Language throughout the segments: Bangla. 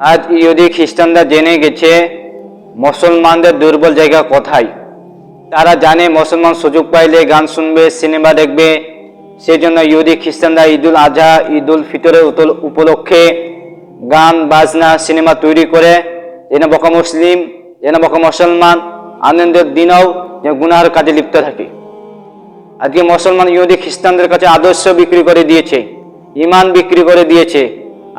আজ ইহুদি খ্রিস্টানরা জেনে গেছে মুসলমানদের দুর্বল জায়গা কোথায়। তারা জানে মুসলমান সুযোগ পাইলে গান শুনবে, সিনেমা দেখবে। সেই জন্য ইহুদি খ্রিস্টানরা ঈদুল আজহা, ঈদুল ফিতরের উপলক্ষে গান, বাজনা, সিনেমা তৈরি করে, যেন বকা মুসলিম, যেন বকা মুসলমান, আনন্দের দিনেও যে গুনার কাজে লিপ্ত থাকে। আজকে মুসলমান ইহুদি খ্রিস্টানদের কাছে আদর্শ বিক্রি করে দিয়েছে ইমান বিক্রি করে দিয়েছে।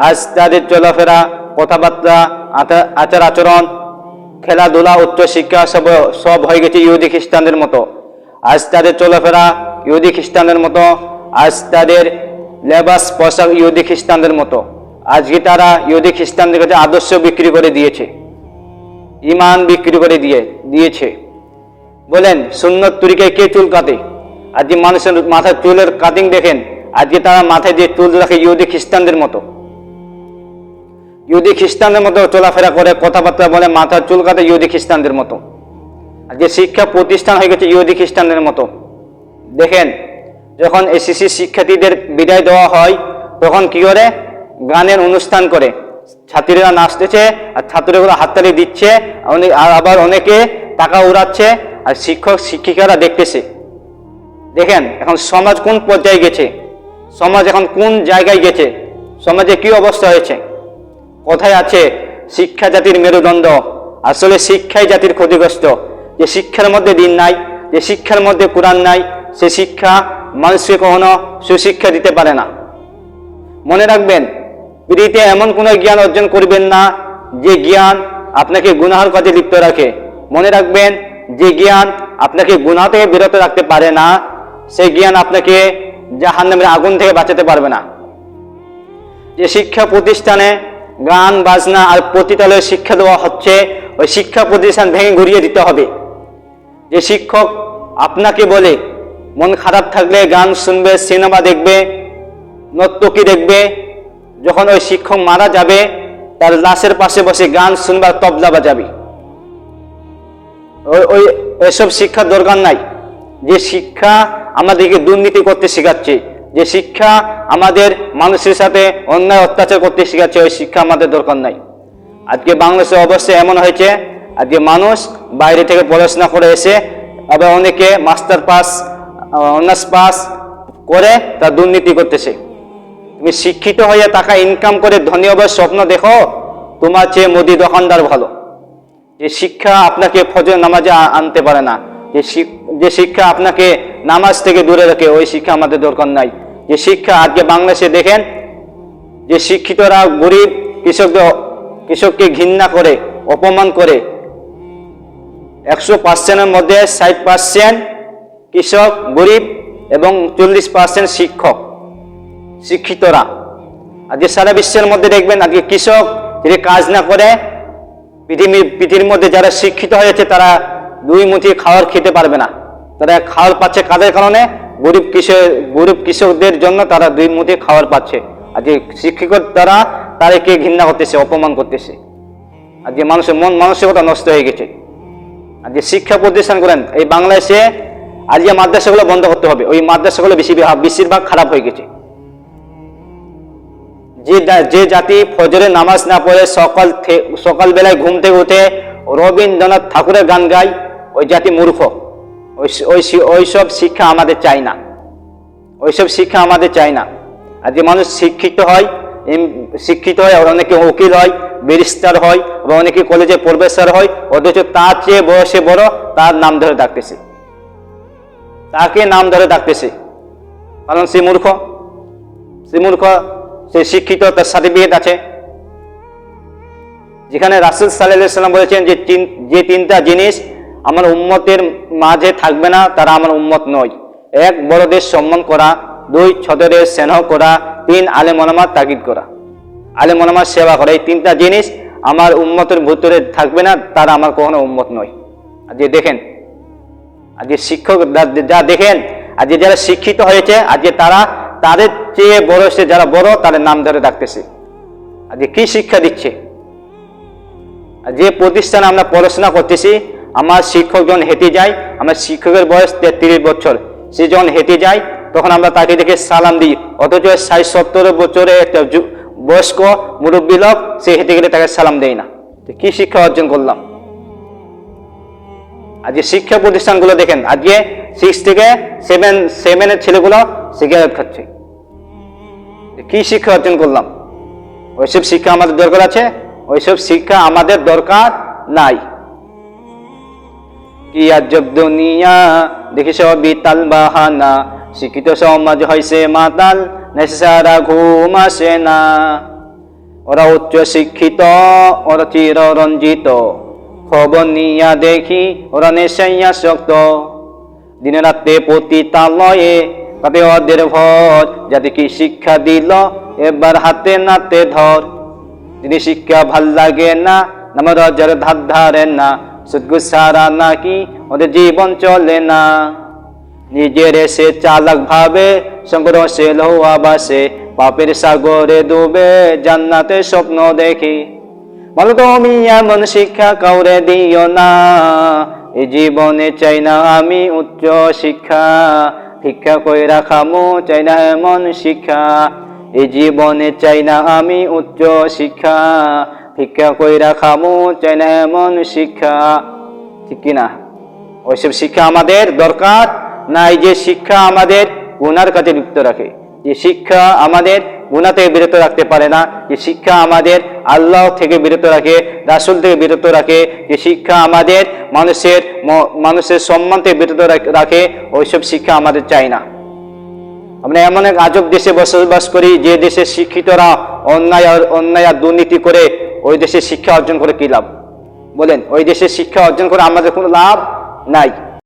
আজ তাদের চলাফেরা কথাবার্তা আচা- আচার আচরণ, খেলাধুলা, উচ্চ শিক্ষা, সব সব হয়ে গেছে ইহুদি খ্রিস্টানদের মতো। আজ তাদের চলাফেরা ইহুদি খ্রিস্টানদের মতো, আজ তাদের লেবাস, পোশাক ইহুদি খ্রিস্টানদের মতো। আজকে তারা ইহুদি খ্রিস্টানদের কাছে আদর্শ বিক্রি করে দিয়েছে। ইমান বিক্রি করে দিয়ে, দিয়েছে। বলেন, সুন্নত তুরিকে কে চুল কাটে আজকে মানুষের মাথার চুলের কাটিং দেখেন, আজকে তারা মাথায় যে চুল রাখে ইহুদি খ্রিস্টানদের মতো। ইহুদি খ্রিস্টানদের মতো চলাফেরা করে, কথাবার্তা বলে, মাথার চুল কাটে ইহুদি খ্রিস্টানদের মতো। আজকে শিক্ষা প্রতিষ্ঠান হয়ে গেছে ইহুদি খ্রিস্টানদের মতো। দেখেন, যখন এসিসি শিক্ষার্থীদের বিদায় দেওয়া হয়, তখন কি করে? গানের অনুষ্ঠান করে। ছাত্রীরা নাচতেছে, আর ছাত্রীগুলো হাততালি দিচ্ছে, অনেক আর আবার অনেকে টাকা উড়াচ্ছে, আর শিক্ষক শিক্ষিকারা দেখতেছে। দেখেন, এখন সমাজ কোন পর্যায়ে গেছে? সমাজ এখন কোন জায়গায় গেছে? সমাজে কি অবস্থা হয়েছে? কোথায় আছে, শিক্ষা জাতির মেরুদণ্ড। আসলে শিক্ষাই জাতির ক্ষতিগ্রস্ত। যে শিক্ষার মধ্যে দিন নাই, যে শিক্ষার মধ্যে কোরআন নাই, সে শিক্ষা মানুষকে কখনো সুশিক্ষা দিতে পারে না। মনে রাখবেন, পৃথিবীতে এমন কোনো জ্ঞান অর্জন করবেন না, যে জ্ঞান আপনাকে গুনাহার কাজে লিপ্ত রাখে। মনে রাখবেন, যে জ্ঞান আপনাকে গুনাহ থেকে বিরত রাখতে পারে না সেই জ্ঞান আপনাকে জাহান্নামের আগুন থেকে বাঁচাতে পারবে না। যে শিক্ষা প্রতিষ্ঠানে গান, বাজনা আর পতিতালয়ে শিক্ষা দেওয়া হচ্ছে, ওই শিক্ষা প্রতিষ্ঠান ভেঙে ঘুরিয়ে দিতে হবে। যে শিক্ষক আপনাকে বলে, মন খারাপ থাকলে গান শুনবে, সিনেমা দেখবে, নর্তকী দেখবে, যখন ওই শিক্ষক মারা যাবে, তার লাশের পাশে বসে গান শুনবার তবলা বাজাবে। ওই ওই, এসব শিক্ষার দরকার নাই। যে শিক্ষা আমাদেরকে দুর্নীতি করতে শেখাচ্ছে যে শিক্ষা আমাদের মানুষের সাথে অন্যায় অত্যাচার করতে শেখাচ্ছে, ওই শিক্ষা আমাদের দরকার নাই। আজকে বাংলাদেশে অবশ্যই এমন হয়েছে, আজকে মানুষ বাইরে থেকে পড়াশোনা করে এসে আবার অনেকে মাস্টার পাস, অনার্স পাস করে তার দুর্নীতি করতেছে। তুমি শিক্ষিত হয়ে টাকা ইনকাম করে ধনী হবার স্বপ্ন দেখো, তোমার চেয়ে মোদি দোকানদার ভালো। যে শিক্ষা আপনাকে ফজর নামাজে আনতে পারে না যে শিক্ষা আপনাকে নামাজ থেকে দূরে রাখে, ওই শিক্ষা আমাদের দরকার নাই। যে শিক্ষা আজকে বাংলাদেশে দেখেন, যে শিক্ষিতরা গরিব কৃষকদের, কৃষককে ঘৃণা করে, অপমান করে, একশো পার্সেন্টের মধ্যে ষাট পার্সেন্ট কৃষক, গরিব এবং চল্লিশ পার্সেন্ট শিক্ষক, শিক্ষিতরা। আজকে সারা বিশ্বের মধ্যে দেখবেন আজকে কৃষক যদি কাজ না করে, পৃথিবীর পৃথিবীর মধ্যে যারা শিক্ষিত হয়েছে তারা দুই মুঠি খাওয়ার খেতে পারবে না। তারা খাওয়ার পাচ্ছে কাদের কারণে? গরিব কৃষক গরিব কৃষকদের জন্য তারা দুই মুঠি খাওয়ার পাচ্ছে। আর যে শিক্ষিত তারা তাদেরকে ঘৃণা করতেছে, অপমান করতেছে। আর যে মানুষের মন মানসিকতা নষ্ট হয়ে গেছে। আর যে শিক্ষা প্রতিষ্ঠান করেন, এই বাংলাদেশে আজকে মাদ্রাসাগুলো বন্ধ করতে হবে, ওই মাদ্রাসাগুলো বেশি বেশিরভাগ খারাপ হয়ে গেছে। যে যে জাতি ফজরে নামাজ না পড়ে সকাল সকালবেলায় ঘুম থেকে উঠে রবীন্দ্রনাথ ঠাকুরের গান গায়, ওই জাতি মূর্খ। ওই ওইসব শিক্ষা আমাদের চাই না। ওইসব শিক্ষা আমাদের চাই না। আর যে মানুষ শিক্ষিত হয় শিক্ষিত হয় আর অনেকে উকিল হয়, ব্যারিস্টার হয়, বা অনেকে কলেজে প্রফেসর হয়, অথচ তার চেয়ে বয়সে বড়, তার নাম ধরে ডাকতেছে। তাকে নাম ধরে ডাকতেছে। কারণ সে মূর্খ। সে মূর্খ, সে শিক্ষিত, তার সার্টিফিকেট আছে। যেখানে রাসুল সাল্লাহ সাল্লাম বলেছেন যে তিন- যে তিনটা জিনিস আমার উম্মতের মাঝে থাকবে না, তারা আমার উম্মত নয়। এক, বড়দের সম্মান করা। দুই, ছোটদের স্নেহ করা। তিন আলে মনামার তাগিদ করা। আলে মনামার সেবা করা। এই তিনটা জিনিস আমার উম্মতের ভিতরে থাকবে না, তারা আমার কখনো উম্মত নয়। যে দেখেন, আজকে শিক্ষক যা- যা দেখেন, আজকে যারা শিক্ষিত হয়েছে, আজকে তারা তাদের চেয়ে বড় সে যারা বড়, তাদের নাম ধরে ডাকতেছে। আজকে কি শিক্ষা দিচ্ছে? যে প্রতিষ্ঠানে আমরা পড়াশোনা করতেছি আমার শিক্ষক যখন হেঁটে যায়, আমার শিক্ষকের বয়স তেত্রিশ বছর। সে যখন হেঁটে যায়, তখন আমরা তাকে দেখে সালাম দিই। অথচ ষাট সত্তর বছরে একটা বয়স্ক মুরব্বী লোক, সে হেঁটে গেলে তাকে সালাম দেয় না। কি শিক্ষা অর্জন করলাম? আজকে শিক্ষা প্রতিষ্ঠানগুলো দেখেন, আজকে সিক্স থেকে সেভেন সেভেনের ছেলেগুলো সিগারেট খাচ্ছে। কি শিক্ষা অর্জন করলাম? ওইসব শিক্ষা আমাদের দরকার আছে, ওইসব শিক্ষা আমাদের দরকার নাই। কি আজব দুনিয়া, দেখি সবই বাহানা। শিক্ষিত সমাজ হয়েছে মাতাল নেশারা ঘুম আসে না। ওরা উচ্চ শিক্ষিত, ওরা চির রঞ্জিত খবর নিয়া দেখি, ওরা নেশাইয়া শক্ত দিনে রাতে পতিতালয়ে, তাতে ওদের ভর যাতে কি শিক্ষা দিল, এবার হাতে নাতে ধর। যদি শিক্ষা ভালো লাগে না, নাম রজার ধার ধারে না। সুদগু সারা নাকি ওদের জীবন চলে না। নিজের সে চালাক ভাবে, শঙ্কর সে লৌয়া বাসে পাপের সাগরে ডুবে জান্নাতে স্বপ্ন দেখি। বলো তুমি এমন শিক্ষা কাউরে দিও না এই জীবনে চাই না আমি উচ্চ শিক্ষা। শিক্ষা কইরা খামো, চাই না এমন শিক্ষা এই জীবনে চাই না আমি উচ্চ শিক্ষা। ভিক্ষা কইরা খামো, চাই না এমন শিক্ষা। ঠিক কিনা? ওইসব শিক্ষা আমাদের দরকার। না এই যে শিক্ষা আমাদের গুনার কাছে লিপ্ত রাখে। যে শিক্ষা আমাদের গুণা থেকে বিরত রাখতে পারে না। যে শিক্ষা আমাদের আল্লাহ থেকে বিরত রাখে, রাসুল থেকে বিরত রাখে। যে শিক্ষা আমাদের মানুষের মানুষের সম্মান থেকে বিরত রাখ- ওইসব শিক্ষা আমাদের চাই না। আমরা এমন এক আজব দেশে বসবাস করি যে দেশের শিক্ষিতরা অন্যায় আর অন্যায় আর দুর্নীতি করে ওই দেশে শিক্ষা অর্জন করে কী লাভ? বলেন, ওই দেশে শিক্ষা অর্জন করে আমাদের কোনো লাভ নাই।